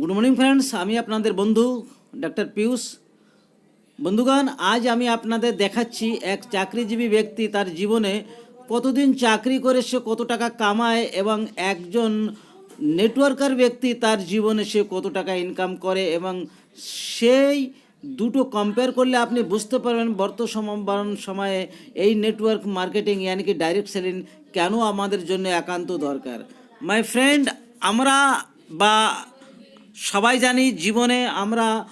Good morning friends আমি আপনাদের বন্ধু ডক্টর পিয়ুষ বন্ধুগণ, আজ আমি আপনাদের দেখাচ্ছি এক চাকরিজীবী ব্যক্তি তার জীবনে কতদিন চাকরি করে সে কত টাকা কামায় এবং একজন নেটওয়ার্কার ব্যক্তি তার জীবনে সে কত টাকা ইনকাম করে এবং সেই দুটো কম্পেয়ার করলে আপনি বুঝতে পারবেন বর্তমান সময়ে এই নেটওয়ার্ক মার্কেটিং ইয়ানি কি ডাইরেক্ট সেলিং কেন আমাদের জন্য একান্ত দরকার। মাই ফ্রেন্ড আমরা বা সবাই জানি জীবনে আমরা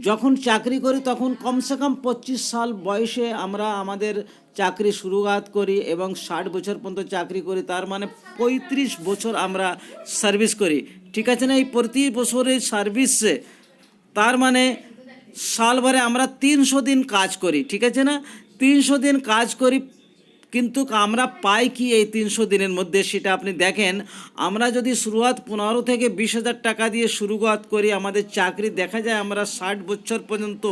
যখন চাকরি করি তখন কমসে কম পঁচিশ সাল বয়সে আমরা আমাদের চাকরি শুরুয়াত করি এবং ষাট বছর পর্যন্ত চাকরি করি, তার মানে পঁয়ত্রিশ বছর আমরা সার্ভিস করি। ঠিক আছে না? এই প্রতি বছরের সার্ভিসে, তার মানে সালভরে আমরা তিনশো দিন কাজ করি। ঠিক আছে না? তিনশো দিন কাজ করি কিন্তু আমরা পাই কি এই তিনশো দিনের মধ্যে? সেটা আপনি দেখেন। আমরা যদি শুরুয়াত পনেরো থেকে বিশ হাজার টাকা দিয়ে শুরুয়াত করি, আমাদের চাকরি দেখা যায় আমরা ষাট বছর পর্যন্ত।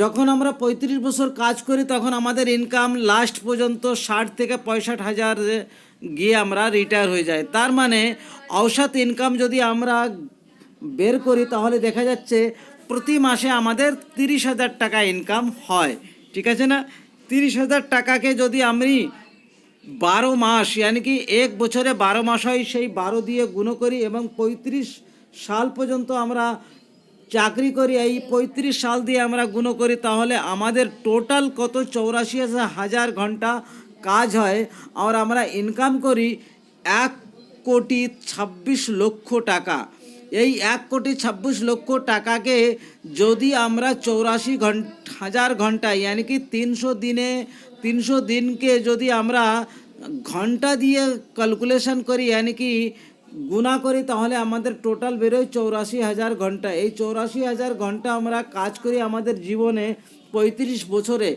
যখন আমরা পঁয়ত্রিশ বছর কাজ করি, তখন আমাদের ইনকাম লাস্ট পর্যন্ত ষাট থেকে পঁয়ষট্টি হাজার গিয়ে আমরা রিটায়ার হয়ে যায়। তার মানে ঔষধ ইনকাম যদি আমরা বের করি, তাহলে দেখা যাচ্ছে প্রতি মাসে আমাদের তিরিশ হাজার টাকা ইনকাম হয়। ঠিক আছে না? তিরিশ হাজার টাকাকে যদি আমি বারো মাস, ইয়ানি কি এক বছরে বারো মাস হয়, সেই বারো দিয়ে গুণ করি এবং পঁয়ত্রিশ সাল পর্যন্ত আমরা চাকরি করি, এই পঁয়ত্রিশ সাল দিয়ে আমরা গুণ করি, তাহলে আমাদের টোটাল কত? চৌরাশি হাজার ঘণ্টা কাজ হয় আর আমরা ইনকাম করি এক কোটি ছাব্বিশ লক্ষ টাকা। এই এক কোটি ছাব্বিশ লক্ষ টাকাকে যদি আমরা চৌরাশি ঘণ্টা হাজার ঘণ্টা ইয়ানি কি তিনশো দিনে, তিনশো দিনকে যদি আমরা ঘণ্টা দিয়ে ক্যালকুলেশন করি ইয়ানি কি গুণা করি, তাহলে আমাদের টোটাল বেরোয় চৌরাশি হাজার ঘণ্টা। এই চৌরাশি হাজার ঘণ্টা আমরা কাজ করি আমাদের জীবনে পঁয়ত্রিশ বছরে।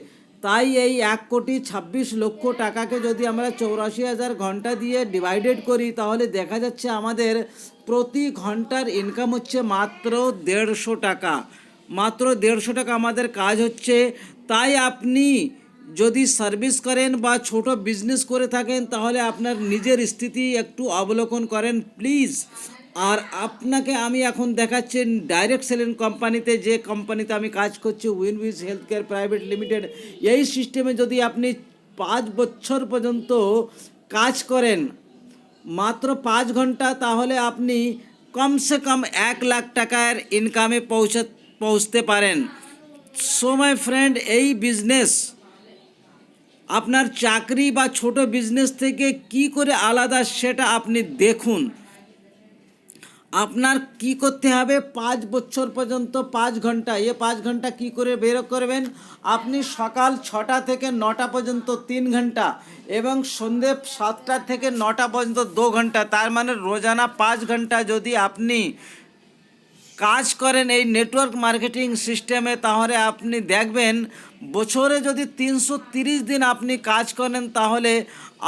তাই এই এক কোটি ছাব্বিশ লক্ষ টাকাকে যদি আমরা চৌরাশি হাজার ঘণ্টা দিয়ে ডিভাইডেড করি, তাহলে দেখা যাচ্ছে আমাদের প্রতি ঘণ্টার ইনকাম হচ্ছে মাত্র দেড়শো টাকা। মাত্র দেড়শো টাকা আমাদের কাজ হচ্ছে। তাই আপনি যদি সার্ভিস করেন বা ছোট বিজনেস করে থাকেন, তাহলে আপনার নিজের স্থিতি একটু অবলোকন করেন প্লিজ আর আপনাকে আমি এখন দেখাচ্ছি ডাইরেক্ট সেলিং কোম্পানিতে যে কোম্পানিতে আমি কাজ করছি Winwiz health care private limited এই সিস্টেমে যদি আপনি পাঁচ বছর পর্যন্ত কাজ করেন, মাত্র পাঁচ ঘণ্টা, তাহলে আপনি কমসে কম এক লাখ টাকার ইনকামে পৌঁছে, পৌঁছতে পারেন। সো মাই ফ্রেন্ড এই বিজনেস আপনার চাকরি বা ছোট বিজনেস থেকে কি করে আলাদা সেটা আপনি দেখুন। আপনার কি করতে হবে? পাঁচ বছর পর্যন্ত পাঁচ ঘণ্টা। এ পাঁচ ঘণ্টা কি করে বের করবেন? আপনি সকাল ছটা থেকে নটা পর্যন্ত তিন ঘণ্টা এবং সন্ধে সাতটা থেকে নটা পর্যন্ত দু ঘণ্টা। তার মানে রোজানা পাঁচ ঘণ্টা যদি আপনি কাজ করেন এই নেটওয়ার্ক মার্কেটিং সিস্টেমে, তাহলে আপনি দেখবেন বছরে যদি তিনশো দিন আপনি কাজ করেন, তাহলে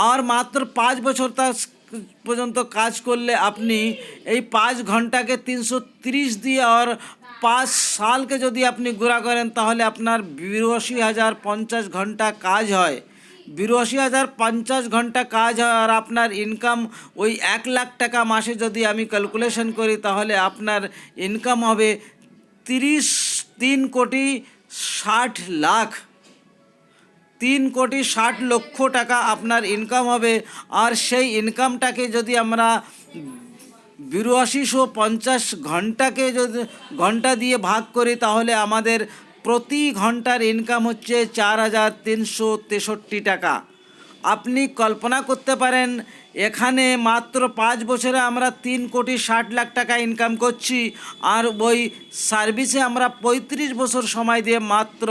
আর মাত্র পাঁচ বছর তার পর্যন্ত কাজ করলে আপনি এই পাঁচ ঘন্টাকে তিনশো তিরিশ দিয়ে আর পাঁচ সালকে যদি আপনি গুড়া করেন, তাহলে আপনার বিরাশি হাজার পঞ্চাশ ঘণ্টা কাজ হয়। বিরাশি হাজার পঞ্চাশ ঘণ্টা কাজ হয় আর আপনার ইনকাম ওই এক লাখ টাকা মাসে যদি আমি ক্যালকুলেশন করি, তাহলে আপনার ইনকাম হবে তিরিশ তিন কোটি ষাট লাখ। তিন কোটি ষাট লক্ষ টাকা আপনার ইনকাম হবে। আর সেই ইনকামটাকে যদি আমরা বিরাশিশো পঞ্চাশ ঘন্টাকে যদি ঘণ্টা দিয়ে ভাগ করি, তাহলে আমাদের প্রতি ঘণ্টার ইনকাম হচ্ছে চার হাজার তিনশো তেষট্টি টাকা। আপনি কল্পনা করতে পারেন, এখানে মাত্র পাঁচ বছরে আমরা তিন কোটি ষাট লাখ টাকা ইনকাম করছি, আর ওই সার্ভিসে আমরা পঁয়ত্রিশ বছর সময় দিয়ে মাত্র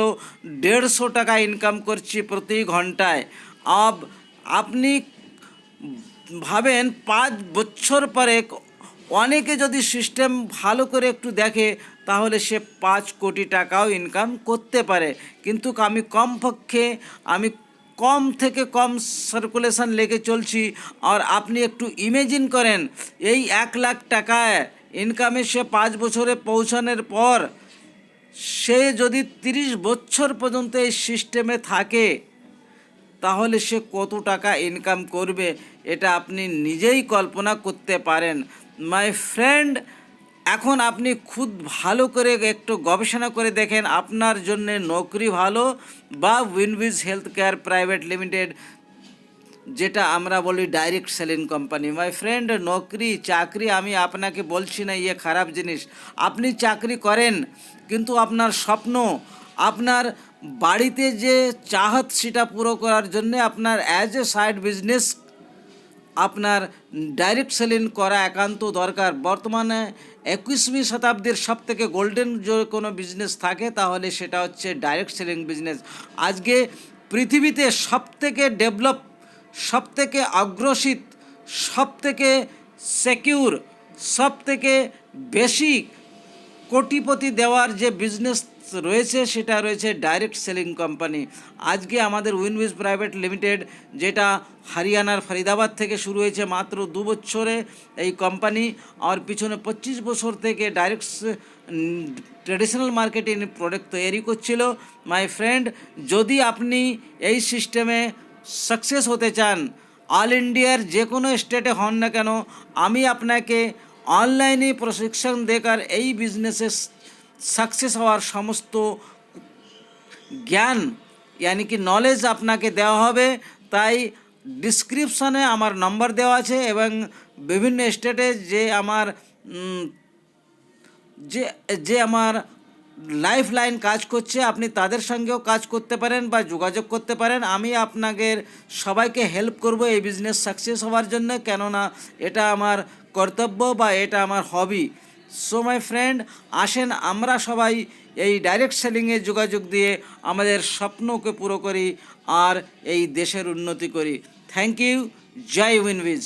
দেড়শো টাকা ইনকাম করছি প্রতি ঘন্টায়। আব, আপনি ভাবেন পাঁচ বছর পরে অনেকে যদি সিস্টেম ভালো করে একটু দেখে, তাহলে সে পাঁচ কোটি টাকাও ইনকাম করতে পারে। কিন্তু আমি কমপক্ষে আমি কম থেকে কম সার্কুলেশন লেগে চলছি। আর আপনি একটু ইমেজিন করেন, এই এক লাখ টাকায় ইনকামে সে পাঁচ বছরে পৌঁছানোর পর, সে যদি তিরিশ বছর পর্যন্ত এই সিস্টেমে থাকে, তাহলে সে কত টাকা ইনকাম করবে, এটা আপনি নিজেই কল্পনা করতে পারেন। মাই ফ্রেন্ড এখন আপনি খুদ ভালো করে একটু গবেষণা করে দেখেন আপনার জন্য নৌকরি ভালো বা Winwiz health care private limited, যেটা আমরা বলি direct selling company. My friend, নকরি, চাকরি আমি আপনাকে বলছি না ইয়ে খারাপ জিনিস। আপনি চাকরি করেন, কিন্তু আপনার স্বপ্ন, আপনার বাড়িতে যে চাহত সেটা পুরো করার জন্যে আপনার অ্যাজ এ সাইড বিজনেস আপনার ডাইরেক্ট সেলিং করা একান্ত দরকার। বর্তমানে একুশমি শতাব্দীর সব থেকে গোল্ডেন যে কোনো বিজনেস থাকে, তাহলে সেটা হচ্ছে ডাইরেক্ট সেলিং বিজনেস আজকে পৃথিবীতে সব থেকে ডেভেলপ সব থেকে অগ্রসিত সব থেকে সেকিউর সব থেকে বেশি কোটিপতি দেওয়ার যে বিজনেস রয়েছে, সেটা রয়েছে ডাইরেক্ট সেলিং কোম্পানি আজকে আমাদের উইনউইজ প্রাইভেট লিমিটেড যেটা হরিয়ানার ফরিদাবাদ থেকে শুরু হয়েছে মাত্র দু বছরে এই কোম্পানি আর পিছনে পঁচিশ বছর থেকে ডাইরেক্ট ট্রেডিশনাল মার্কেটিং প্রোডাক্ট তৈরি করছিল। মাই ফ্রেন্ড যদি আপনি এই সিস্টেমে সাকসেস হতে চান অল ইন্ডিয়ার যে কোনো স্টেটে হন না কেন, আমি আপনাকে অনলাইনে প্রশিক্ষণ দেকার এই বিজনেসে সাকসেস হওয়ার সমস্ত জ্ঞান ইয়ানি কি নলেজ আপনাকে দেওয়া হবে। তাই ডিসক্রিপশনে আমার নম্বর দেওয়া আছে এবং বিভিন্ন স্টেটে যে আমার যে যে আমার লাইফ লাইন কাজ করছে, আপনি তাদের সঙ্গেও কাজ করতে পারেন বা যোগাযোগ করতে পারেন। আমি আপনাকে সবাইকে হেল্প করব এই বিজনেস সাকসেস হওয়ার জন্য। কেননা এটা আমার কর্তব্য বা এটা আমার হবি। সো মাই ফ্রেন্ড আসেন আমরা সবাই এই ডাইরেক্ট সেলিংয়ে যোগাযোগ দিয়ে আমাদের স্বপ্নকে পুরো করি আর এই দেশের উন্নতি করি। Thank you Joy উইনভিজ